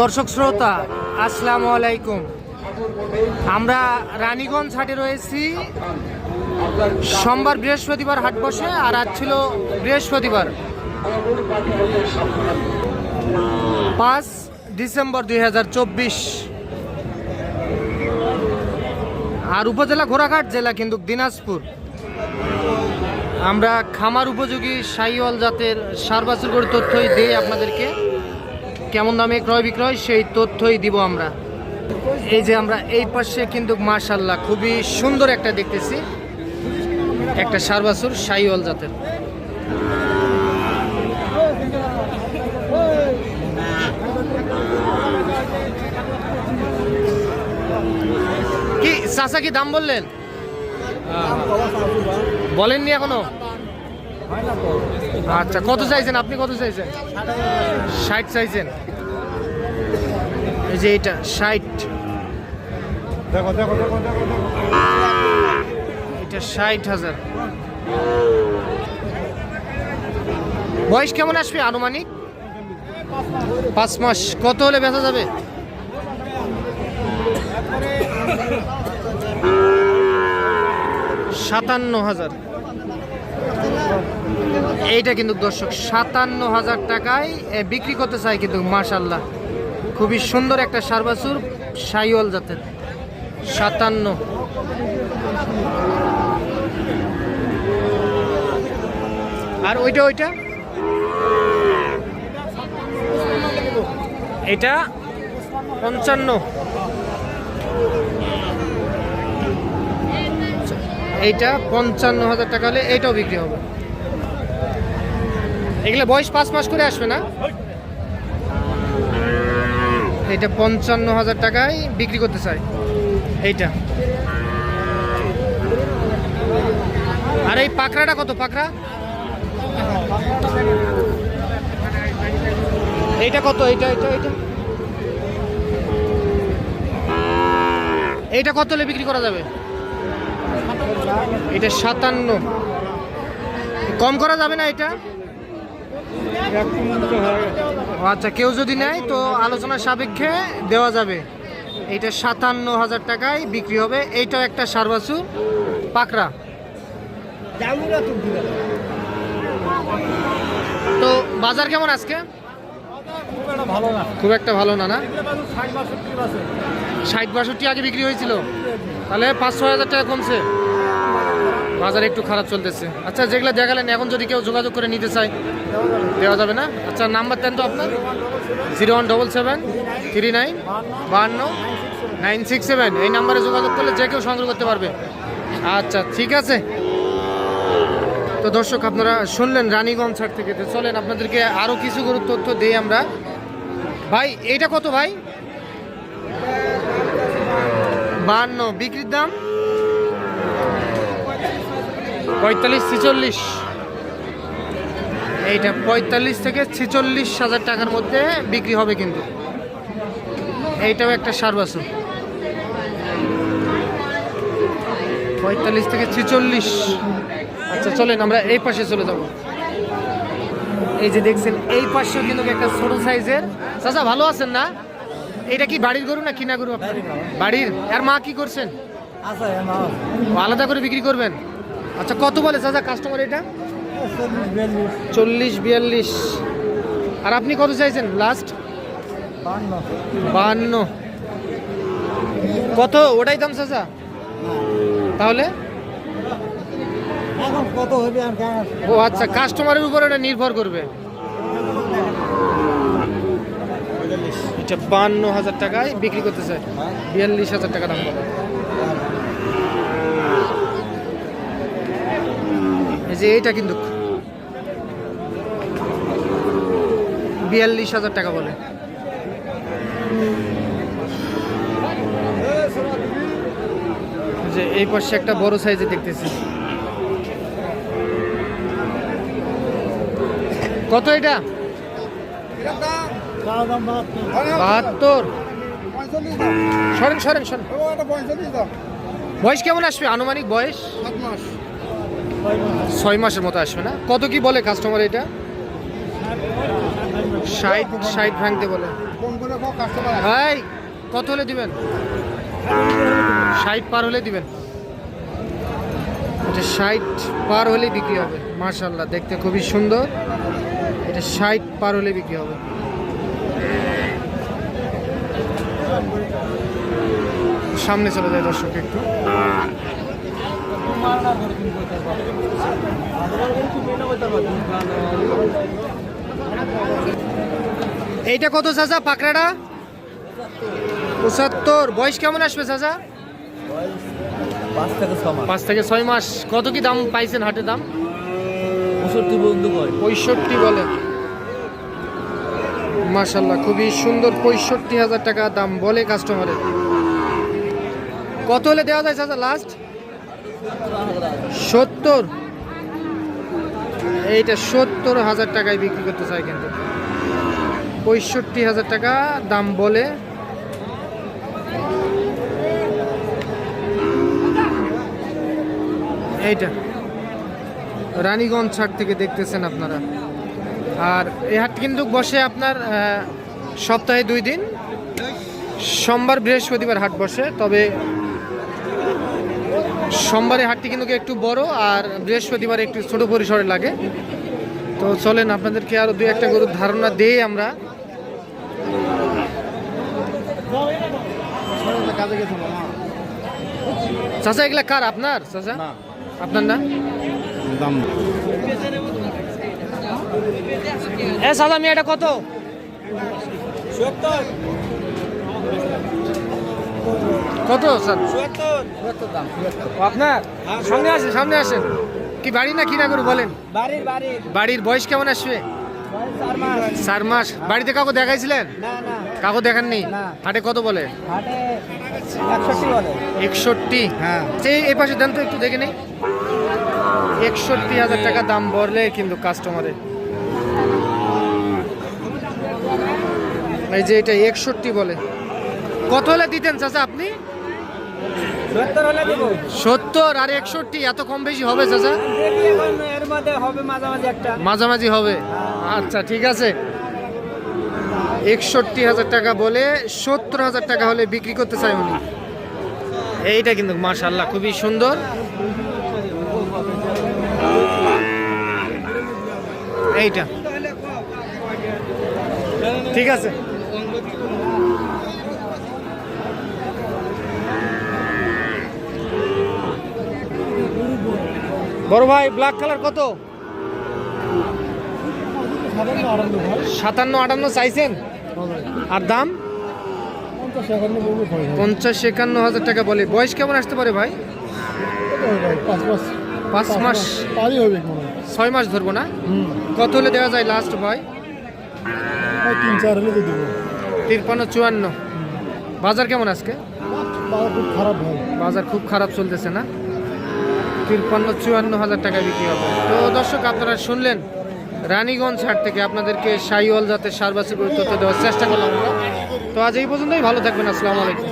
দর্শক শ্রোতা, আসসালামু আলাইকুম। আমরা রানীগঞ্জ হাটে রয়েছি। সোমবার বৃহস্পতিবার হাট বসে, আর আজ ছিল বৃহস্পতিবার। পাঁচ ডিসেম্বর দু হাজার চব্বিশ। আর উপজেলা ঘোড়াঘাট জেলা কিন্তু দিনাজপুর। আমরা খামার উপযোগী সাইওয়াল জাতের সার বাছুর তথ্যই দিই আপনাদেরকে। কেমন দামে ক্রয় বিক্রয় সেই তথ্যই দিব আমরা। এই যে আমরা এই পাশে কিন্তু মার্শাল্লাহ খুবই সুন্দর একটা দেখতেছি। একটা সারবাসুর সাইওয়াল জাতের। কি, চাচা কি দাম বললেন? বলেননি এখনও? আচ্ছা কত চাইছেন আপনি? কত চাইছেন? ষাট চাইছেন। এই যে এটা ষাট। দেখো এটা ষাট হাজার। বয়স কেমন আসবে আনুমানিক? পাঁচ মাস। কত হলে বেচা যাবে? সাতান্ন হাজার। এইটা কিন্তু দর্শক সাতান্ন হাজার টাকায় বিক্রি করতে চাই কিন্তু মাশাল্লাহ খুবই সুন্দর একটা সারবাসুর সাইওয়াল জাতের। সাতান্ন। আর ওইটা ওইটা? এটা পঞ্চান্ন। এইটা পঞ্চান্ন হাজার টাকা হলে এইটাও বিক্রি হবে। এগুলো বয়স পাঁচ মাস করে আসবে না? এটা পঞ্চান্ন হাজার টাকায় বিক্রি করতে চাই। এইটা। আর এই পাকড়াটা কত? পাকড়া? এইটা কত? এইটা এইটা এইটা। এইটা কত হলে বিক্রি করা যাবে? এটা সাতান্ন। কম করা যাবে না এটা এক পর্যন্ত হয়ে গেছে ও আচ্ছা কেউ যদি নেয় তো আলোচনা সাপেক্ষে দেওয়া যাবে। এইটা সাতান্ন হাজার টাকায় বিক্রি হবে। এইটাও একটা সারবাসু পাকড়া। তো বাজার কেমন আজকে? খুব একটা ভালো না না? ষাট বাষট্টি আগে বিক্রি হয়েছিল। তাহলে পাঁচ ছয় হাজার টাকা কমছে। বাজার একটু খারাপ চলতেছে। আচ্ছা যেগুলো দেখালেন, এখন যদি কেউ যোগাযোগ করে নিতে চায়, দেওয়া যাবে না? আচ্ছা নাম্বার দেন তো আপনার। Zero one double seven, three nine, বাহান্ন, নাইন সিক্স সেভেন। এই নাম্বারে যোগাযোগ করলে যে কেউ সংগ্রহ করতে পারবে। আচ্ছা ঠিক আছে। তো দর্শক, আপনারা শুনলেন রানীগঞ্জ ছাড় থেকে। তো চলেন, আপনাদেরকে আরও কিছু গুরুত্ব তথ্য দিই আমরা। ভাই, এইটা কত ভাই? বাহান্ন। বিক্রির দাম? পঁয়তাল্লিশ ছেচল্লিশ। এইটা পঁয়তাল্লিশ থেকে ছেচল্লিশ হাজার টাকার মধ্যে বিক্রি হবে কিন্তু। এইটাও একটা সারবাসু পঁয়তাল্লিশ থেকে ছেচল্লিশ। আচ্ছা চলেন আমরা এই পাশে চলে যাব। এই যে দেখছেন এই পাশেও কিন্তু একটা ছোট সাইজের। চাচা ভালো আছেন না? এটা কি বাড়ির গরু না কিনা গরু বাড়ির? আর মা কি করছেন? আলাদা করে বিক্রি করবেন? আচ্ছা কত বলে চাচা কাস্টমার এটা? চল্লিশ বিয়াল্লিশ। আর আপনি কত চাইছেন? লাস্ট বাহান্ন কত? ওটাই দাম চাচা? তাহলে? ও আচ্ছা কাস্টমারের উপর এটা নির্ভর করবে। এটা বান্ন হাজার টাকায় বিক্রি করতে চাই বিয়াল্লিশ হাজার টাকা দাম যে এইটা কিন্তু বিয়াল্লিশ হাজার টাকা বলে। যে এই পাশে একটা বড় সাইজে দেখতেছি। কত এটা? বাহাত্তর। সরেন সরেন সরেন। বয়স কেমন আসবে? আনুমানিক বয়স? ছয় মাসের মতো আসবে না? কত কি বলে কাস্টমার এটা? ষাট ষাট ভাঙতে বলে। ভাই, কত হলে দিবেন? ষাট পার হলে দিবেন। এটা ষাট পার হলে বিক্রি হবে মার্শাল্লাহ দেখতে খুবই সুন্দর। এটা ষাট পার হলে বিক্রি হবে। সামনে চলে যায় দর্শক একটু। এইটা কত চাচা পাকড়াটা? পঁচাত্তর। বয়স কেমন আসবে চাচা? পাঁচ থেকে ছয় মাস। কত কি দাম পাইছেন হাটে দাম? পঁয়ষট্টি বন্ধু পঁয়ষট্টি বলে। মাশাল্লাহ খুবই সুন্দর পঁয়ষট্টি হাজার টাকা দাম বলে কাস্টমারের কত হলে দেওয়া যায় চাচা লাস্ট সত্তর? এইটা সত্তর হাজার টাকায় বিক্রি করতে চাই কিন্তু। পঁয়ষট্টি হাজার টাকা দাম বলে। এইটা। রানীগঞ্জ হাট থেকে দেখতেছেন আপনারা। আর এই হাট কিন্তু বসে আপনার সপ্তাহে দুই দিন। সোমবার বৃহস্পতিবার হাট বসে, তবে সোমবারে হাটটি কিন্তু একটু বড় আর বৃহস্পতিবার একটু ছোট পরিসরে লাগে। তো চলেন আপনাদেরকে আরও দুই একটা গরুর ধারণা দিয়ে আমরা। চাচা এগুলা কার? আপনার চাচা? আপনার না? এ আমি এটা কত? সত্তর। কত স্যার? দাম আপনার? সামনে আসেন সামনে আসেন। কি বাড়ি না কিনা করে বলেন? বাড়ির বয়স কেমন আসবে? চার মাস। বাড়িতে কাউকে দেখাইছিলেন? না না। কাউকে দেখাননি? না। হাটে কত বলে? একষট্টি হ্যাঁ। সেই এই পাশে দেন তো একটু দেখে নেই। একষট্টি হাজার টাকা দাম বললে কিন্তু কাস্টমারে এই যে এটা একষট্টি বলে। কত হলে দিতেন চাচা আপনি? সত্তর আর একষট্টি এত কম বেশি হবে চাচা? মাঝামাঝি মাঝামাঝি হবে। আচ্ছা ঠিক আছে। একষট্টি হাজার টাকা বলে সত্তর হাজার টাকা হলে বিক্রি করতে চাই উনি। এইটা কিন্তু মাশাল্লাহ খুবই সুন্দর। এইটা। ঠিক আছে। বড় ভাই ব্ল্যাক কালার কত? সাতান্ন আটান্ন চাইছেন? আর দাম? পঞ্চাশ একান্ন হাজার টাকা বলে। বয়স কেমন আসতে পারে ভাই? পাঁচ মাস। ছয় মাস ধরবো না? কত হলে দেওয়া যায় লাস্ট ভাই? তিন চার হলে তিরপান্ন চুয়ান্ন। বাজার কেমন আজকে? বাবা খুব খারাপ বাজার খুব খারাপ চলতেছে না? তিরপান্ন চুয়ান্ন হাজার টাকা বিক্রি হবে তো দর্শক, আপনারা শুনলেন রানীগঞ্জ হাট থেকে আপনাদেরকে সাইওয়াল যাতে সার বাছুর তথ্য দেওয়ার চেষ্টা করলাম। তো আজ এই পর্যন্তই, ভালো থাকবেন, আসসালামু আলাইকুম